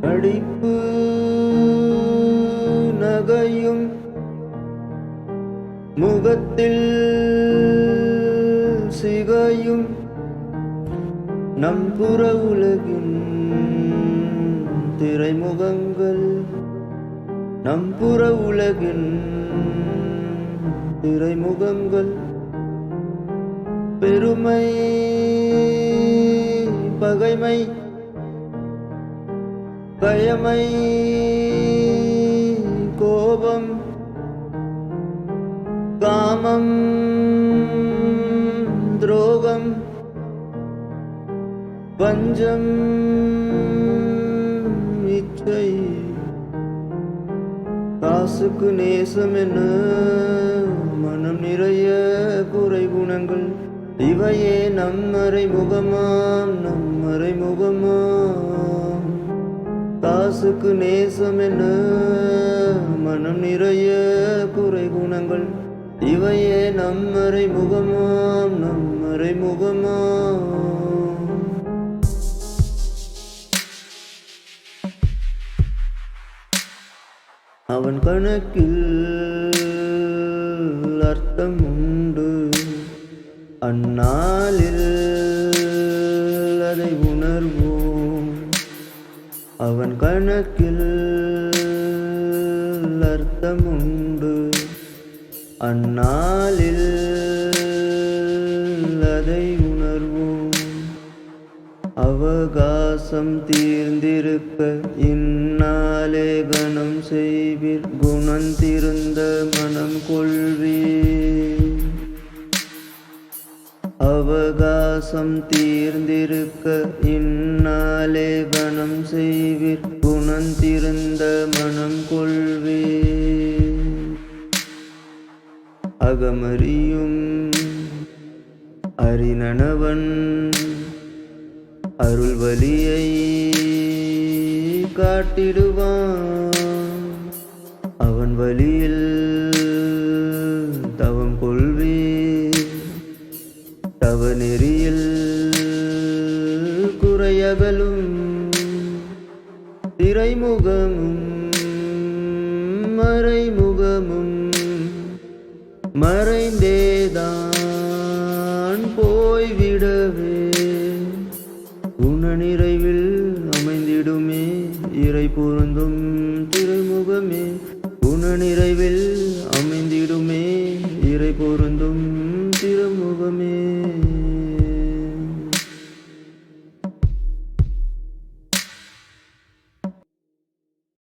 நடிப்பு நகையும் முகத்தில் சிகையும் நம்புற உலகின் திரைமுகங்கள். நம்புற உலகின் திரைமுகங்கள். பெருமை பகைமை பயமை கோபம் காமம் துரோகம் பஞ்சம் இச்சை. காசுக்கு நேசம் என்ன? மனம் நிறைய குறை குணங்கள். இவையே நம்மறை முகமாம் நம்மறை முகமாம் காசுக்கு நேசம் என்ன? மனம் நிறைய குறை குணங்கள். இவையே நம்மறை முகமாம் நம்மறை முகமாம். அவன் கணக்கில் அர்த்தம் உண்டு அந்நாளில் அதை உணர்வோம் அவன் கணக்கில் அர்த்தமுண்டு. அந்நாளில் அதை உணர்வோம். அவகாசம் தீர்ந்திருக்க இந்நாளே கணம் செய்வீர். குணந்திருந்த மனம் கொள்வீர். அவகாசம் தீர்ந்திருக்க இந்நாளே வனம் செய்வீர். குணந்திருந்த மனம் கொள்வே அகமறியும் அறிநனவன் அருள் வழியை காட்டிடுவான். அவன் வழியில் அவநெறியில் குறையகலும் திரைமுகமும் மறைமுகமும் மறைந்தேதான் போய்விடவே. குணநிறைவில் அமைந்திடுமே இறை பொருந்தும் திரைமுகமே. குணநிறைவில் அமைந்திடுமே இறை பொருந்தும்